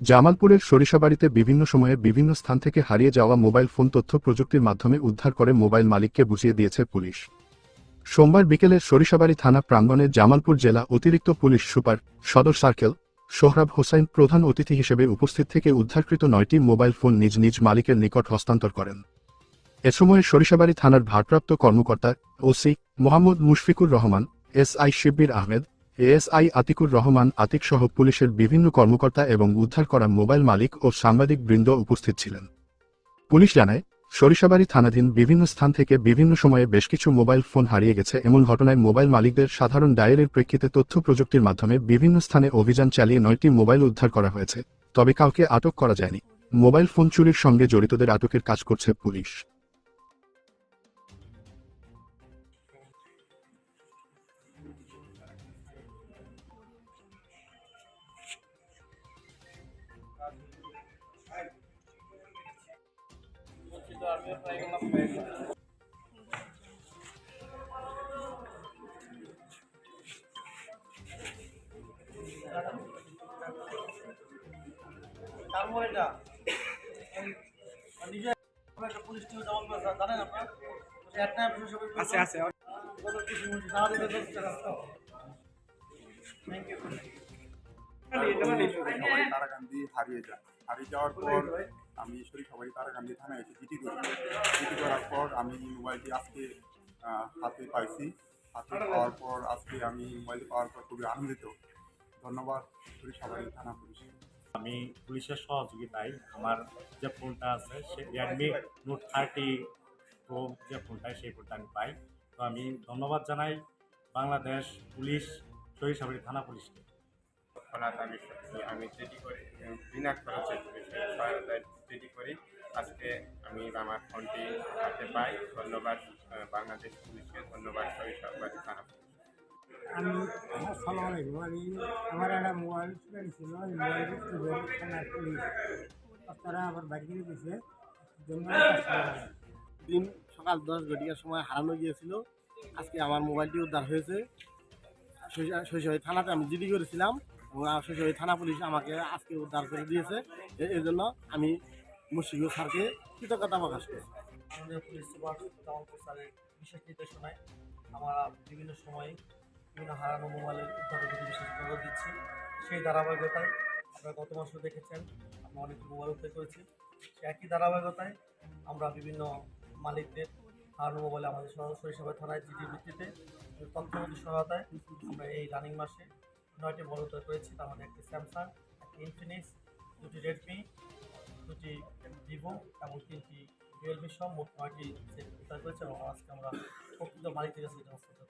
জামালপুরের সরিষাবাড়িতে বিভিন্ন সময়ে বিভিন্ন স্থান থেকে হারিয়ে যাওয়া মোবাইল ফোন তথ্য প্রযুক্তির মাধ্যমে উদ্ধার করে মোবাইল মালিককে বুঝিয়ে দিয়েছে পুলিশ। সোমবার বিকেলে সরিষাবাড়ি থানা প্রাঙ্গণে জামালপুর জেলা অতিরিক্ত পুলিশ সুপার সদর সার্কেল সোহরাব হোসাইন প্রধান অতিথি হিসেবে উপস্থিত থেকে উদ্ধারকৃত নয়টি মোবাইল ফোন নিজ নিজ মালিকের নিকট হস্তান্তর করেন। এ সময় সরিষাবাড়ি থানার ভারপ্রাপ্ত কর্মকর্তা OC Mohammad Mushfiqur Rahman S I Shibbir Ahmed ASI Atiqur Rahman, Atiq সহ পুলিশের বিভিন্ন কর্মকর্তা এবং উদ্ধার করা মোবাইল মালিক ও সাংবাদিক বৃন্দ উপস্থিত ছিলেন। পুলিশ জানায়, সরিষাবাড়ি থানাধীন বিভিন্ন স্থান থেকে বিভিন্ন সময়ে বেশ কিছু মোবাইল ফোন হারিয়ে গেছে। এমন ঘটনায় মোবাইল মালিকদের সাধারণ ডায়েরির প্রেক্ষিতে তথ্য প্রযুক্তির মাধ্যমে বিভিন্ন স্থানে অভিযান চালিয়ে নয়টি মোবাইল উদ্ধার করা হয়েছে, তবে কাউকে আটক করা যায়নি। মোবাইল ফোন চুরির সঙ্গে জড়িতদের আটকের কাজ করছে পুলিশ। তারপর এটা নিজে একটা পুলিশ টিম জমা করে জানেন আপনার একটা আছে আছে থ্যাংক ইউ তারাকান্দি হারিয়ে যায়। হারিয়ে যাওয়ার পর আমি সবাই তারাকান্দি থানায় এসে জিডি করি। জিডি করার পর আমি মোবাইলটি আজকে হাতে পাইছি। হাতে পাওয়ার পর আজকে আমি মোবাইল পাওয়ার পর খুবই আনন্দিত। ধন্যবাদ সবাই থানা পুলিশ। আমি পুলিশের সহযোগিতায় আমার যে ফোনটা আছে সে রিয়েলমি নোট থার্টি প্রো যে ফোনটা সেই ফোনটা আমি পাই। তো আমি ধন্যবাদ জানাই বাংলাদেশ পুলিশ সরিষাবাড়ি থানা পুলিশকে। তৎক্ষণাৎ আমি আমি যেটি করি বিনা খরচে সহায়তায় যেটি করি আজকে আমি আমার ফোনটি হাতে পাই। ধন্যবাদ বাংলাদেশ পুলিশকে ধন্যবাদ সরিষাবাড়ি থানা পুলিশ আমি আসসালামু আলাইকুম। আমি আমার একটা মোবাইল চুরি ছিল এই মোবাইল থানার পুলিশ। তারা আবার বাড়ি দিয়েছে দিন সকাল দশ ঘটিকার সময় হারানো গিয়েছিল। আজকে আমার মোবাইলটি উদ্ধার হয়েছে। শৈশবী থানাতে আমি জিডি করেছিলাম। এবং শৈশবী থানা পুলিশ আমাকে আজকে উদ্ধার করে দিয়েছে। এই জন্য আমি মুর্শিদুর স্যারকে কৃতজ্ঞতা প্রকাশ করছি স্যারের বিশেষ নির্দেশনায় আমরা বিভিন্ন সময়ে বিভিন্ন হারানো মোবাইলের উদ্ধারের প্রতি বিশেষ নজর দিচ্ছি। সেই ধারাবাহিকতায় আপনারা গত মাসে দেখেছেন, আমরা অনেক মোবাইল উদ্ধার করেছি। একই ধারাবাহিকতায় আমরা বিভিন্ন মালিকদের হারানো মোবাইলে আমাদের সরাসরি সবাই থানায় জিডি ভিত্তিতে তথ্যমন্ত্রী সহায়তায় আমরা এই রানিং মাসে নয়টি মডেল উদ্ধার করেছি তার মধ্যে একটি স্যামসাং, একটি ইনফিনিক্স, দুটি রেডমি, দুটি ভিভো এবং তিনটি রিয়েলমি সহ মোট নয়টি সেট করেছি এবং আজকে আমরা প্রকৃত মালিকদের কাছে এটা হস্তান্তর